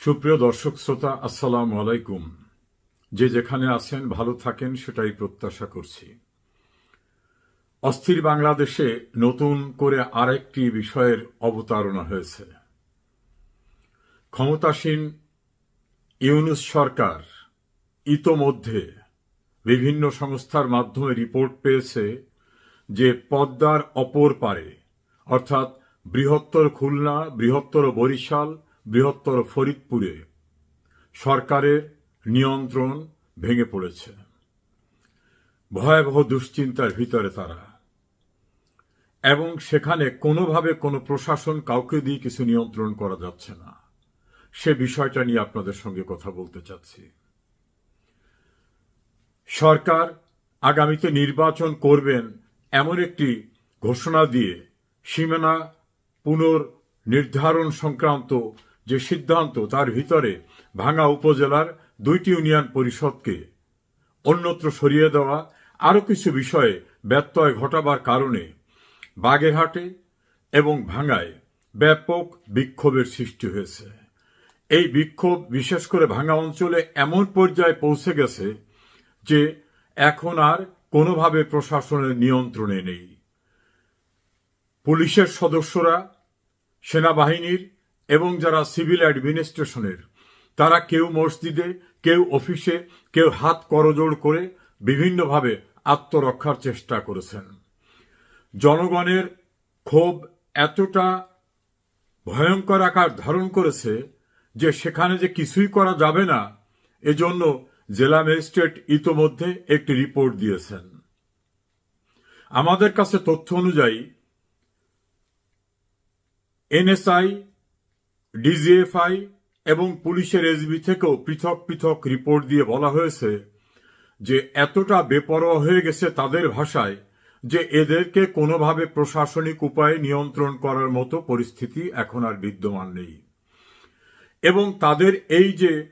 সুপ্রিয় দর্শক শ্রোতা, আসসালাম আলাইকুম। যে যেখানে আছেন, ভালো থাকেন, সেটাই প্রত্যাশা করছি। অস্থির বাংলাদেশে নতুন করে আরেকটি বিষয়ের অবতারণা হয়েছে। ক্ষমতাসীন ইউনুস সরকার ইতোমধ্যে বিভিন্ন সংস্থার মাধ্যমে রিপোর্ট পেয়েছে যে পদ্মার অপর পারে, অর্থাৎ বৃহত্তর খুলনা, বৃহত্তর বরিশাল বৃহত্তর ফরিদপুরে সরকারের নিয়ন্ত্রণ ভেঙে পড়েছে। ভয়াবহ দুশ্চিন্তার ভিতরে তারা। এবং সেখানে কোনোভাবে কোনো প্রশাসন কাউকে দিয়ে কিছু নিয়ন্ত্রণ করা যাচ্ছে না। সে বিষয়টা নিয়ে আপনাদের সঙ্গে কথা বলতে চাচ্ছি। সরকার আগামীতে নির্বাচন করবেন এমন একটি ঘোষণা দিয়ে সীমানা পুনর্নির্ধারণ সংক্রান্ত যে সিদ্ধান্ত তার ভিতরে ভাঙা উপজেলার দুইটি ইউনিয়ন পরিষদকে অন্যত্র সরিয়ে দেওয়া, আরও কিছু বিষয়ে ব্যত্যয় ঘটাবার কারণে বাগেরহাটে এবং ভাঙায় ব্যাপক বিক্ষোভের সৃষ্টি হয়েছে। এই বিক্ষোভ বিশেষ করে ভাঙা অঞ্চলে এমন পর্যায়ে পৌঁছে গেছে যে এখন আর কোনোভাবে প্রশাসনের নিয়ন্ত্রণে নেই। পুলিশের সদস্যরা, সেনাবাহিনীর এবং যারা সিভিল অ্যাডমিনিস্ট্রেশনের, তারা কেউ মসজিদে, কেউ অফিসে, কেউ হাত করজোড় করে বিভিন্নভাবে আত্মরক্ষার চেষ্টা করেছেন। জনগণের ক্ষোভ এতটা ভয়ঙ্কর আকার ধারণ করেছে যে সেখানে যে কিছুই করা যাবে না, এজন্য জেলা ম্যাজিস্ট্রেট ইতোমধ্যে একটি রিপোর্ট দিয়েছেন। আমাদের কাছে তথ্য অনুযায়ী, এনএসআই ডিজিএফআই এবং পুলিশের এসবি থেকেও পৃথক পৃথক রিপোর্ট দিয়ে বলা হয়েছে যে এতটা বেপরোয়া হয়ে গেছে তাদের ভাষায় যে এদেরকে কোনোভাবে প্রশাসনিক উপায়ে নিয়ন্ত্রণ করার মতো পরিস্থিতি এখন আর বিদ্যমান নেই। এবং তাদের এই যে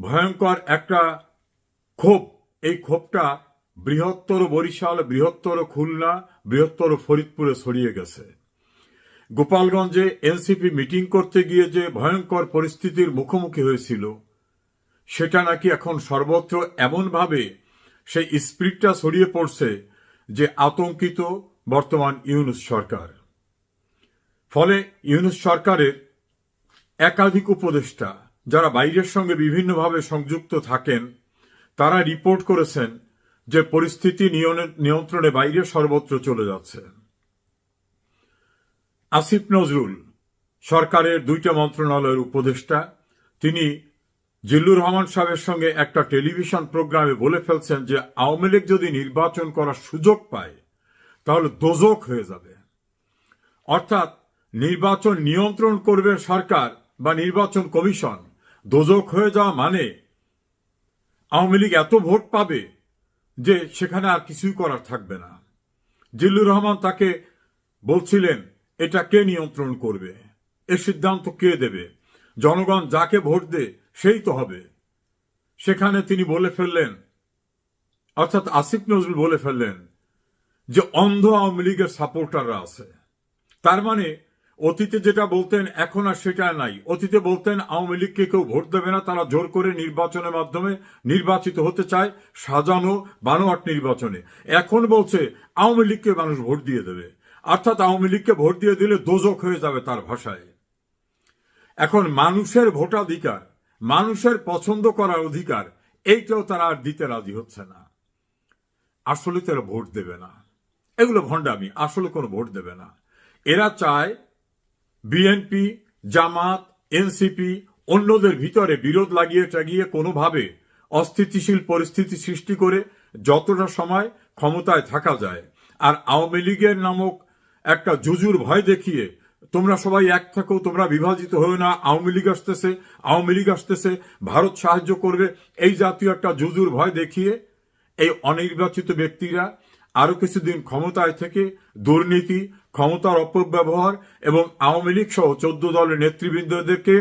ভয়ঙ্কর একটা ক্ষোভ, এই ক্ষোভটা বৃহত্তর বরিশাল, বৃহত্তর খুলনা, বৃহত্তর ফরিদপুরে ছড়িয়ে গেছে। গোপালগঞ্জে এনসিপি মিটিং করতে গিয়ে যে ভয়ঙ্কর পরিস্থিতির মুখোমুখি হয়েছিল, সেটা নাকি এখন সর্বত্র এমনভাবে সেই স্পিরিটটা ছড়িয়ে পড়ছে যে আতঙ্কিত বর্তমান ইউনুস সরকার। ফলে ইউনুস সরকারের একাধিক উপদেষ্টা যারা বাইরের সঙ্গে বিভিন্নভাবে সংযুক্ত থাকেন, তারা রিপোর্ট করেছেন যে পরিস্থিতি নিয়ন্ত্রণে বাইরে সর্বত্র চলে যাচ্ছে। আসিফ নজরুল, সরকারের দুইটা মন্ত্রণালয়ের উপদেষ্টা, তিনি জিল্লুর রহমান সাহেবের সঙ্গে একটা টেলিভিশন প্রোগ্রামে বলে ফেলছেন যে, আওয়ামী লীগ যদি নির্বাচন করার সুযোগ পায়, তাহলে দোজক হয়ে যাবে। অর্থাৎ নির্বাচন নিয়ন্ত্রণ করবে সরকার বা নির্বাচন কমিশন, দোজক হয়ে যাওয়া মানে আওয়ামী লীগ এত ভোট পাবে যে, সেখানে আর কিছুই করার থাকবে না। জিল্লুর রহমান তাকে বলছিলেন এটা কে নিয়ন্ত্রণ করবে। এ সিদ্ধান্ত কে দেবে? জনগণ যাকে ভোট দে সেই তো হবে। সেখানে তিনি বলে ফেললেন, অর্থাৎ আসিফ নজরুল বলে ফেললেন যে অন্ধ আওয়ামী লীগের সাপোর্টাররা আছে। তার মানে অতীতে যেটা বলতেন, এখন আর সেটা নাই। অতীতে বলতেন, আওয়ামী লীগকে কেউ ভোট দেবে না, তারা জোর করে নির্বাচনের মাধ্যমে নির্বাচিত হতে চায়, সাজানো বানোয়াট নির্বাচনে। এখন বলছে, আওয়ামী লীগকে মানুষ ভোট দিয়ে দেবে। অর্থাৎ আওয়ামী লীগকে ভোট দিয়ে দিলে দোজক হয়ে যাবে তার ভাষায়। এখন মানুষের ভোটাধিকার, মানুষের পছন্দ করার অধিকার, এইটাও তারা আর দিতে রাজি হচ্ছে না। আসলে তারা ভোট দেবে না। এগুলো ভণ্ডামি, আসলে কোনো ভোট দেবে না। এরা চায় বিএনপি, জামাত, এনসিপি অন্যদের ভিতরে বিরোধ লাগিয়ে টাগিয়ে কোনোভাবে অস্থিতিশীল পরিস্থিতি সৃষ্টি করে যতটা সময় ক্ষমতায় থাকা যায়। আর আওয়ামী লীগের নামক একটা জুজুর ভয় দেখিয়ে, তোমরা সবাই এক থাকো, তোমরা বিভাজিত হয়ে না, আওয়ামী লীগ আসতেছে, আওয়ামী লীগ আসতেছে, ভারত সাহায্য করবে, এই জাতীয় একটা জুজুর ভয় দেখিয়ে, এই অনির্বাচিত ব্যক্তিরা আরও কিছুদিন ক্ষমতায় থেকে দুর্নীতি, ক্ষমতার অপব্যবহার এবং আওয়ামী লীগ সহ চোদ্দ দলের নেতৃবৃন্দদেরকে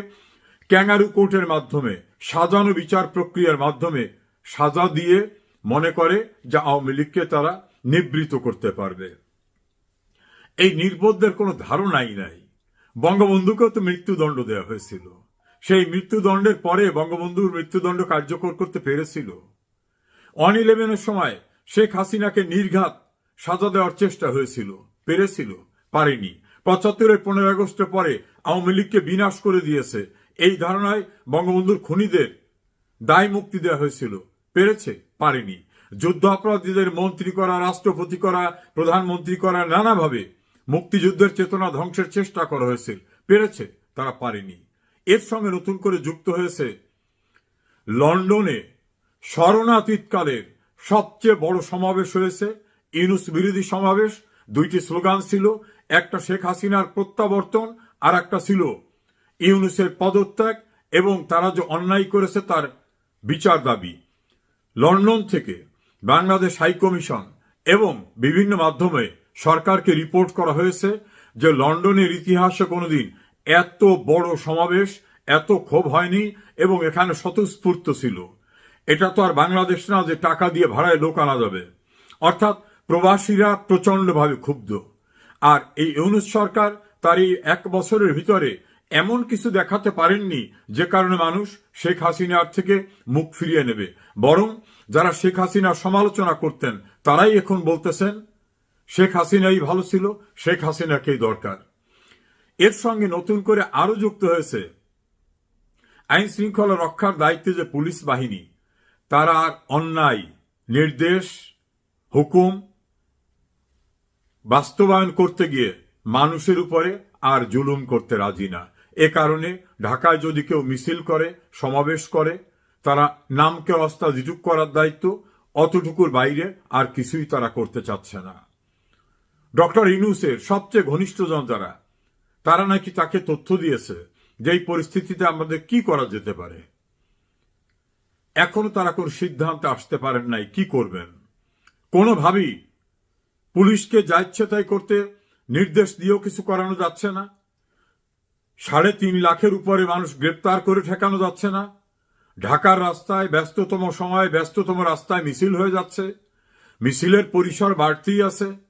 ক্যাঙ্গারু কোর্টের মাধ্যমে, সাজানো বিচার প্রক্রিয়ার মাধ্যমে সাজা দিয়ে মনে করে যে আওয়ামী লীগকে তারা নিবৃত করতে পারবে। এই নির্বোধদের কোনো ধারণাই নাই। বঙ্গবন্ধুকেও তো মৃত্যুদণ্ড দেওয়া হয়েছিল। সেই মৃত্যুদণ্ডের পরে বঙ্গবন্ধুর মৃত্যুদণ্ড কার্যকর করতে পেরেছিল। অন ইলেভেনের সময় শেখ হাসিনাকে নির্ঘাত সাজা দেওয়ার চেষ্টা হয়েছিল, পেরেছিল, পারেনি। পঁচাত্তরের পনেরো আগস্টের পরে আওয়ামী লীগকে বিনাশ করে দিয়েছে। এই ধারণায় বঙ্গবন্ধুর খুনিদের দায় মুক্তি দেওয়া হয়েছিল, পেরেছে, পারেনি। যুদ্ধ অপরাধীদের মন্ত্রী করা, রাষ্ট্রপতি করা, প্রধানমন্ত্রী করা, নানাভাবে মুক্তিযুদ্ধের চেতনা ধ্বংসের চেষ্টা করা হয়েছিল পেরেছে, তারা পারেনি। এর সঙ্গে নতুন করে যুক্ত হয়েছে লন্ডনে শরণাতীতকালের সবচেয়ে বড় সমাবেশ হয়েছে, ইউনুস বিরোধী সমাবেশ। দুইটি স্লোগান ছিল, একটা শেখ হাসিনার প্রত্যাবর্তন আর একটা ছিল ইউনুসের পদত্যাগ এবং তারা যে অন্যায় করেছে তার বিচার দাবি। লন্ডন থেকে বাংলাদেশ হাইকমিশন এবং বিভিন্ন মাধ্যমে সরকারকে রিপোর্ট করা হয়েছে যে লন্ডনের ইতিহাসে কোনোদিন এত বড় সমাবেশ, এত ক্ষোভ হয়নি এবং এখানে স্বতঃস্ফূর্ত ছিল। এটা তো আর বাংলাদেশ না যে টাকা দিয়ে ভাড়ায় লোক আনা যাবে। অর্থাৎ প্রবাসীরা প্রচণ্ডভাবে ক্ষুব্ধ। আর এই ইউনুস সরকার তার এই এক বছরের ভিতরে এমন কিছু দেখাতে পারেননি যে কারণে মানুষ শেখ হাসিনার থেকে মুখ ফিরিয়ে নেবে। বরং যারা শেখ হাসিনার সমালোচনা করতেন, তারাই এখন বলতেছেন শেখ হাসিনাই ভালো ছিল, শেখ হাসিনাকেই দরকার। এর সঙ্গে নতুন করে আরও যুক্ত হয়েছে আইন শৃঙ্খলা রক্ষার দায়িত্বে যে পুলিশ বাহিনী, তারা অন্যায়, নির্দেশ, হুকুম বাস্তবায়ন করতে গিয়ে মানুষের উপরে আর জুলুম করতে রাজি না। এ কারণে ঢাকায় যদি কেউ মিছিল করে, সমাবেশ করে, তারা নামকে অস্তা জিটুক করার দায়িত্ব, অতটুকুর বাইরে আর কিছুই তারা করতে চাচ্ছে না। ডক্টর ইনুসের সবচেয়ে ঘনিষ্ঠজন যারা, তারা নাকি তাকে তথ্য দিয়েছে যে এই পরিস্থিতিতে আমাদের কি করা যেতে পারে। এখনও তারা কোন সিদ্ধান্তে আসতে পারেন নাই, কি করবেন। কোনোভাবেই পুলিশকে যা ইচ্ছে তাই করতে নির্দেশ দিয়েও কিছু করানো যাচ্ছে না। সাড়ে তিন লাখের উপরে মানুষ গ্রেপ্তার করে ঠেকানো যাচ্ছে না। ঢাকার রাস্তায় ব্যস্ততম সময় ব্যস্ততম রাস্তায় মিছিল হয়ে যাচ্ছে। মিছিলের পরিসর বাড়তেই আছে।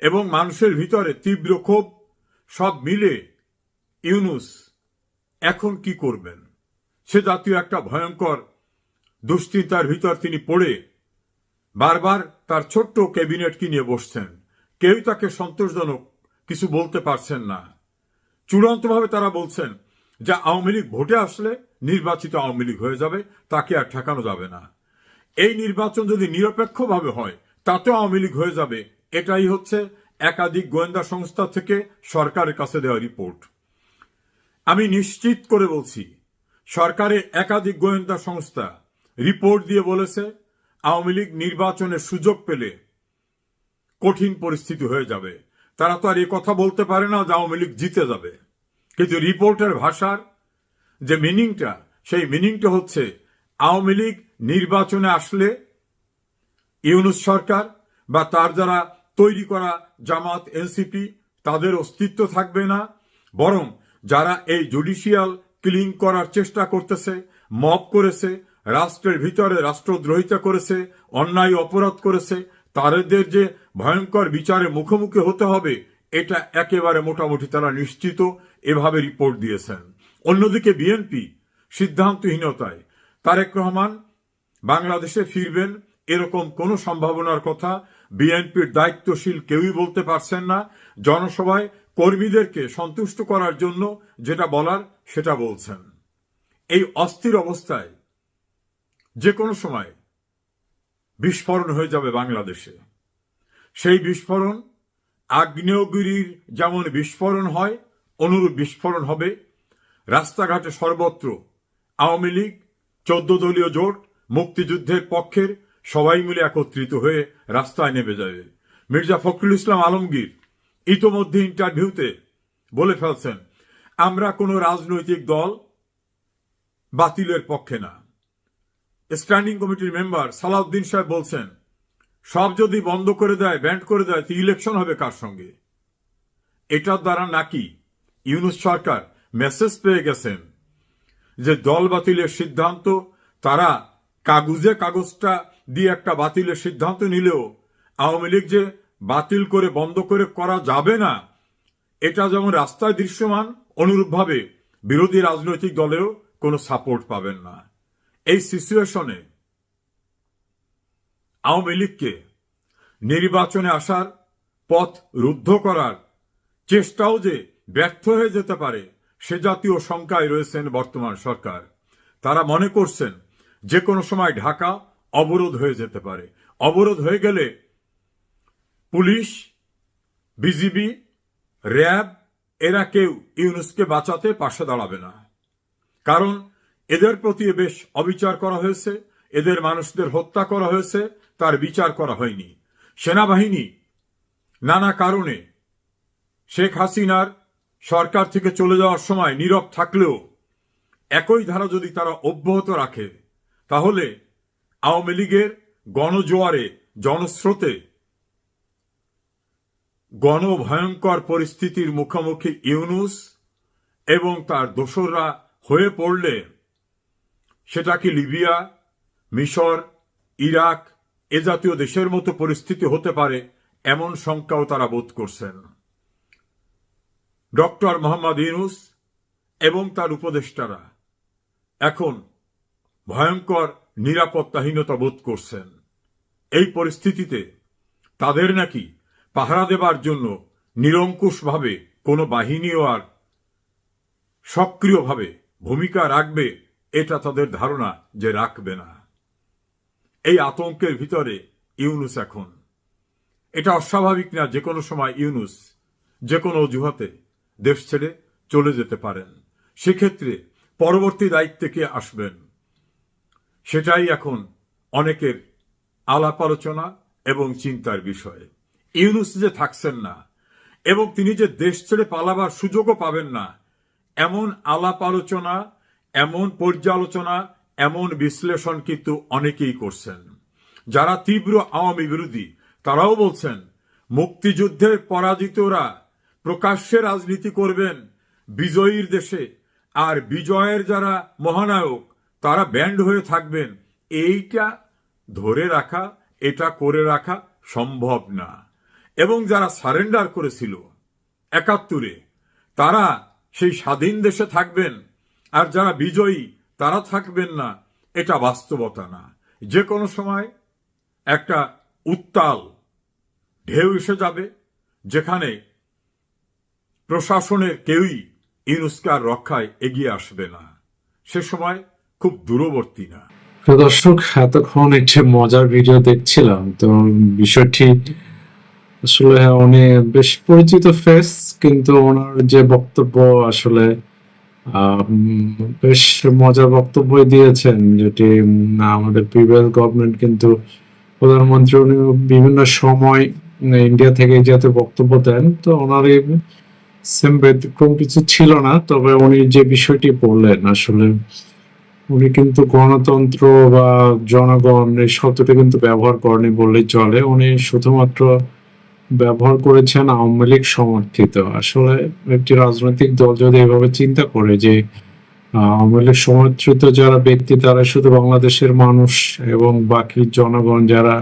এবং মানুষের ভিতরে তীব্র ক্ষোভ, সব মিলে ইউনুস এখন কি করবেন? সে জাতীয় একটা ভয়ঙ্কর দুশ্চিন্তার ভিতর তিনি পড়ে বারবার তার ছোট্ট ক্যাবিনেটকে নিয়ে বসছেন? কেউই তাকে সন্তোষজনক কিছু বলতে পারছেন না। চূড়ান্তভাবে তারা বলছেন যে আওয়ামী লীগ ভোটে আসলে নির্বাচিত আওয়ামী লীগ হয়ে যাবে, তাকে আর ঠেকানো যাবে না। এই নির্বাচন যদি নিরপেক্ষভাবে হয়, তাতেও আওয়ামী লীগ হয়ে যাবে। এটাই হচ্ছে একাধিক গোয়েন্দা সংস্থা থেকে সরকারের কাছে দেওয়া রিপোর্ট। আমি নিশ্চিত করে বলছি, সরকারের একাধিক গোয়েন্দা সংস্থা রিপোর্ট দিয়ে বলেছে, আওয়ামী লীগ নির্বাচনের সুযোগ পেলে কঠিন পরিস্থিতি হয়ে যাবে। তারা তো আর এই কথা বলতে পারে না যে আওয়ামী লীগ জিতে যাবে। কিন্তু রিপোর্টের ভাষার যে মিনিংটা, সেই মিনিংটা হচ্ছে, আওয়ামী লীগ নির্বাচনে আসলে ইউনুস সরকার বা তার যারা তৈরি করা জামাত, এনসিপি তাদের অস্তিত্ব থাকবে না। বরং যারা এই জুডিশিয়াল ক্লিন করার চেষ্টা করতেছে, মব করেছে, রাষ্ট্রের ভিতরে রাষ্ট্রদ্রোহিতা করেছে, অন্যায় অপরাধ করেছে, তাদের যে ভয়ঙ্কর বিচারে মুখোমুখি হতে হবে, এটা একেবারে মোটামুটি তারা নিশ্চিত এভাবে রিপোর্ট দিয়েছেন। অন্যদিকে বিএনপি সিদ্ধান্তহীনতায়। তারেক রহমান বাংলাদেশে ফিরবেন, এরকম কোনো সম্ভাবনার কথা বিএনপির দায়িত্বশীল কেউই বলতে পারছেন না। জনসভায় কর্মীদেরকে সন্তুষ্ট করার জন্য যেটা বলার সেটা বলছেন। এই অস্থির অবস্থায় যে কোনো সময় বিস্ফোরণ হয়ে যাবে বাংলাদেশে। সেই বিস্ফোরণ আগ্নেয়গিরির যেমন বিস্ফোরণ হয়, অনুরূপ বিস্ফোরণ হবে। রাস্তাঘাটে সর্বত্র আওয়ামী লীগ, চোদ্দ দলীয় জোট মুক্তিযুদ্ধের পক্ষের সবাই মিলে একত্রিত হয়ে রাস্তায় নেমে যাবে মির্জা ফখরুল ইসলাম আলমগীর ইতোমধ্যে ইন্টারভিউতে বলে ফেলছেন, আমরা কোনো রাজনৈতিক দল বাতিলের পক্ষে না। স্ট্যান্ডিং কমিটির মেম্বার সালাউদ্দিন সাহেব বলছেন, সব যদি বন্ধ করে দেয়, ব্যান্ড করে দেয়, তো ইলেকশন হবে কার সঙ্গে? এটার দ্বারা নাকি ইউনুস সরকার মেসেজ পেয়ে গেছেন যে দল বাতিলের সিদ্ধান্ত, তারা কাগজে কাগজটা দিয়ে একটা বাতিলের সিদ্ধান্ত নিলেও আওয়ামী লীগ যে বাতিল করে বন্ধ করে করা যাবে না, এটা যেমন রাস্তায় দৃশ্যমান, অনুরূপভাবে বিরোধী রাজনৈতিক দলেও কোনো সাপোর্ট পাবেন না। এই সিচুয়েশনে আওয়ামী লীগকে নির্বাচনে আসার পথ রুদ্ধ করার চেষ্টাও যে ব্যর্থ হয়ে যেতে পারে, সে জাতীয় শঙ্কায় রয়েছেন বর্তমান সরকার। তারা মনে করছেন, যে কোনো সময় ঢাকা অবরোধ হয়ে যেতে পারে। অবরোধ হয়ে গেলে পুলিশ, বিজিবি, র্যাব, এরা কেউ ইউনুসকে বাঁচাতে পাশে দাঁড়াবে না। কারণ এদের প্রতি বেশ অবিচার করা হয়েছে, এদের মানুষদের হত্যা করা হয়েছে, তার বিচার করা হয়নি। সেনাবাহিনী নানা কারণে শেখ হাসিনার সরকার থেকে চলে যাওয়ার সময় নীরব থাকলেও একই ধারা যদি তারা অব্যাহত রাখে, তাহলে আওয়ামী লীগের গণজোয়ারে, জনস্রোতে গণভয়ঙ্কর পরিস্থিতির মুখোমুখি ইউনুস এবং তার দোসররা হয়ে পড়লে সেটা কি লিবিয়া, মিশর, ইরাক, এ জাতীয় দেশের মতো পরিস্থিতি হতে পারে এমন শঙ্কাও তারা বোধ করছেন। ডক্টর মোহাম্মদ ইউনুস এবং তার উপদেষ্টারা এখন ভয়ঙ্কর নিরাপত্তাহীনতা বোধ করছেন। এই পরিস্থিতিতে তাদের নাকি পাহারা দেবার জন্য নিরঙ্কুশভাবে কোনো বাহিনীও আর সক্রিয়ভাবে ভূমিকা রাখবে, এটা তাদের ধারণা যে রাখবে না। এই আতঙ্কের ভিতরে ইউনুস এখন। এটা অস্বাভাবিক না যে কোনো সময় ইউনুস যে কোনো অজুহাতে দেশ ছেড়ে চলে যেতে পারেন। সেক্ষেত্রে পরবর্তী দায়িত্বে কে আসবেন? সেটাই এখন অনেকের আলাপ আলোচনা এবং চিন্তার বিষয়। ইউনুস যে থাকছেন না এবং তিনি যে দেশ ছেড়ে পালাবার সুযোগও পাবেন না, এমন আলাপ আলোচনা, এমন পর্যালোচনা, এমন বিশ্লেষণ কিন্তু অনেকেই করছেন। যারা তীব্র আওয়ামী বিরোধী, তারাও বলছেন মুক্তিযুদ্ধের পরাজিতরা প্রকাশ্যে রাজনীতি করবেন বিজয়ীর দেশে, আর বিজয়ের যারা মহানায়ক তারা ব্যান্ড হয়ে থাকবেন। এইটা ধরে রাখা, এটা করে রাখা সম্ভব না। এবং যারা সারেন্ডার করেছিল, একাত্তরে, তারা সেই স্বাধীন দেশে থাকবেন। আর যারা বিজয়ী, তারা থাকবেন না। এটা বাস্তবতা না। যে কোনো সময় একটা উত্তাল ঢেউ এসে যাবে, যেখানে প্রশাসনের কেউই ইউনুস্কার রক্ষায় এগিয়ে আসবে না। সে সময় খুব দূরবর্তী না। প্রিয় দর্শক, এতক্ষণ একটি মজার ভিডিও দেখছিলাম, তো বিষয়টি আসলে উনি বেশ পরিচিত ফেস কিন্তু ওনার যে বক্তব্য আসলে বেশ মজার বক্তব্যই দিয়েছেন, যেটি আমাদের প্রিভিয়াস গভর্নমেন্ট কিন্তু প্রধানমন্ত্রী, উনি বিভিন্ন সময় ইন্ডিয়া থেকে যাতে বক্তব্য দেন, তো ওনার এই সেম ব্যতিক্রম কিছু ছিল না, তবে উনি যে বিষয়টি বললেন, আসলে উনি কিন্তু গণতন্ত্র বা জনগণ এই শব্দটা কিন্তু ব্যবহার করেনি বললেই চলে। উনি শুধুমাত্র ব্যবহার করেছেন আওয়ামী লীগ সমর্থিত। আসলে একটি রাজনৈতিক দল যদি এভাবে চিন্তা করে যে আওয়ামী লীগ সমর্থিত যারা ব্যক্তি, তারা শুধু বাংলাদেশের মানুষ এবং বাকি জনগণ যারা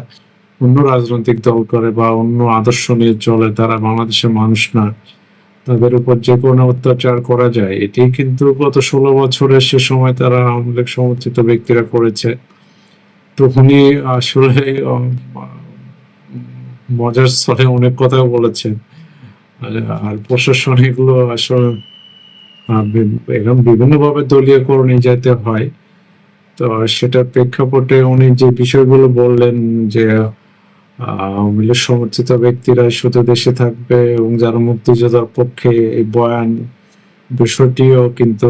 অন্য রাজনৈতিক দল করে বা অন্য আদর্শ নিয়ে চলে, তারা বাংলাদেশের মানুষ না। তাদের উপর যে কোনো অত্যাচার করা যায়, এটি কিন্তু গত ষোলো বছরের সে সময় তারা আওয়ামী লীগ সমর্থিত ব্যক্তিরা করেছে। তো উনি আসলে মজার স্থলে অনেক কথা বলেছেন। আর- প্রশাসন এগুলো আসলে এখন বিভিন্নভাবে দলীয়করণ যেতে হয়, তো সেটার প্রেক্ষাপটে উনি যে বিষয়গুলো বললেন যে লীগ সমর্থিত ব্যক্তিরা শুধু দেশে থাকবে এবং যারা মুক্তিযোদ্ধার পক্ষে এই বয়ান বিষয়টিও কিন্তু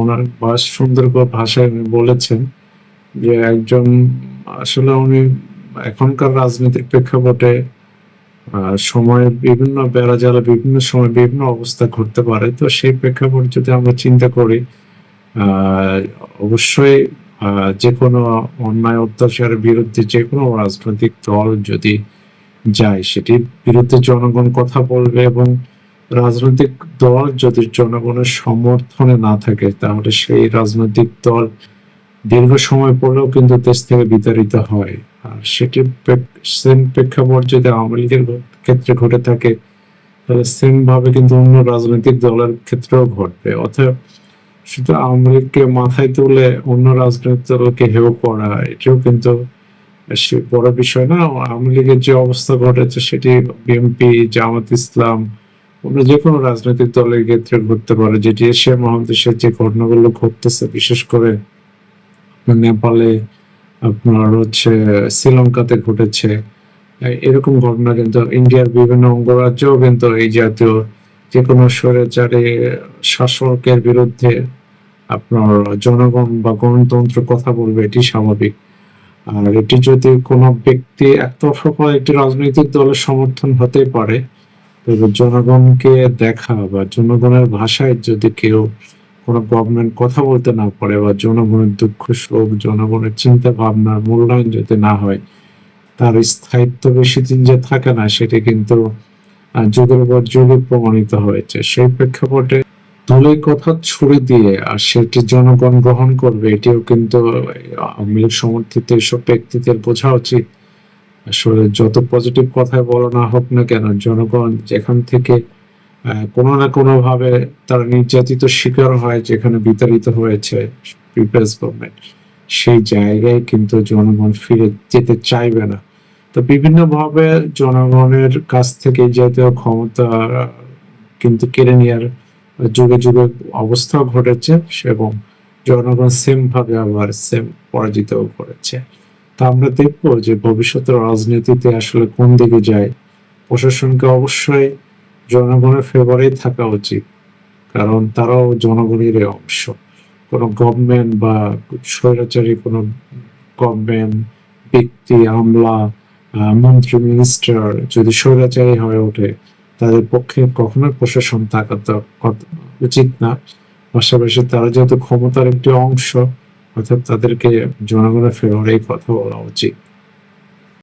ওনার বাস সুন্দর ভাষায় উনি বলেছেন যে একজন, আসলে উনি এখনকার রাজনীতির প্রেক্ষাপটে সময়ে বিভিন্ন বেড়াজালা বিভিন্ন সময় বিভিন্ন অবস্থা ঘটতে পারে। তো সেই প্রেক্ষাপট যদি আমরা চিন্তা করি অবশ্যই যে কোনো অন্যায় অত্যাচারের বিরুদ্ধে যে কোনো রাজনৈতিক দল যদি যায়, সেটির বিরুদ্ধে জনগণ কথা বলবে এবং রাজনৈতিক দল যদি জনগণের সমর্থনে না থাকে, তাহলে সেই রাজনৈতিক দল দীর্ঘ সময় পরেও কিন্তু দেশ থেকে বিতাড়িত হয়। আর সেটি সেম প্রেক্ষাপট যদি আওয়ামী লীগের ক্ষেত্রে ঘটে থাকে, তাহলে সেম ভাবে কিন্তু অন্য রাজনৈতিক দলের ক্ষেত্রেও ঘটবে। অতএব শুধু আওয়ামী মাথায় তুলে অন্য রাজনৈতিক দলকে হেউ করা, এটাও কিন্তু সে বড় বিষয় না? আওয়ামী লীগের যে অবস্থা ঘটেছে সেটি বিএনপি জামাত ইসলাম, অন্য যে কোনো রাজনৈতিক দলের ক্ষেত্রে ঘটতে পারে, যেটি এশিয়া মহাদেশের যে ঘটনাগুলো ঘটতেছে, বিশেষ করে নেপালে, আপনার হচ্ছে শ্রীলঙ্কাতে ঘটেছে, এরকম ঘটনা কিন্তু ইন্ডিয়ার বিভিন্ন অঙ্গরাজ্যেও কিন্তু এই জাতীয় যে কোনো স্বৈরাচারী শাসকের বিরুদ্ধে আপনার জনগণ বা গণতন্ত্র কথা বলবে, এটি স্বাভাবিক। আর এটি যদি কোনো ব্যক্তি একতরফা একটি রাজনৈতিক দলের সমর্থন হতে পারে, তবে জনগণকে দেখা বা জনগণের ভাষায় যদি কেউ কোনো গভর্নমেন্ট কথা বলতে না পারে বা জনগণের দুঃখ, শোক, জনগণের চিন্তা ভাবনার মূল্যায়ন যদি না হয়, তার স্থায়িত্ব বেশি দিন যে থাকে না, সেটি কিন্তু যুগের পর যুগে প্রমাণিত হয়েছে। সেই প্রেক্ষাপটে দলের কথা ছুড়ে দিয়ে আর সেটি জনগণ গ্রহণ করবে, এটিও কিন্তু আওয়ামী লীগ সমর্থিত এইসব ব্যক্তিদের বোঝা উচিত। আসলে যত পজিটিভ কথাই বলা না হোক না কেন, জনগণ যেখান থেকে কোনো না কোনো ভাবে তারা নির্যাতিত শিকার হয় যেখানে বিতাড়িত হয়েছে পিপলস গভর্নমেন্ট, সেই জায়গায় কিন্তু জনগণ ফিরে যেতে চাইবে না। তো বিভিন্ন ভাবে জনগণের কাছ থেকে জাতীয় ক্ষমতা কিন্তু কেড়ে নেওয়ার যুগে যুগে অবস্থা ঘটেছে এবং জনগণ সেম ভাবে আবার সেম পরাজিত করেছে। তা আমরা দেখব যে ভবিষ্যতের রাজনীতিতে আসলে কোন দিকে যায়। প্রশাসনকে অবশ্যই জনগণের ফেভারেই থাকা উচিত, কারণ তারাও জনগণের অংশ। কোনো গভর্নমেন্ট বা স্বৈরাচারী কোনো গভর্নমেন্ট ব্যক্তি, আমলা মন্ত্রী মিনিস্টার যদি স্বৈরাচারী হয়ে ওঠে তাদের পক্ষে কখনোই প্রশাসন থাকা উচিত না। পাশাপাশি তারা যেহেতু ক্ষমতার একটি অংশ, অর্থাৎ তাদেরকে জনগণের ফেভারেই কথা বলা উচিত।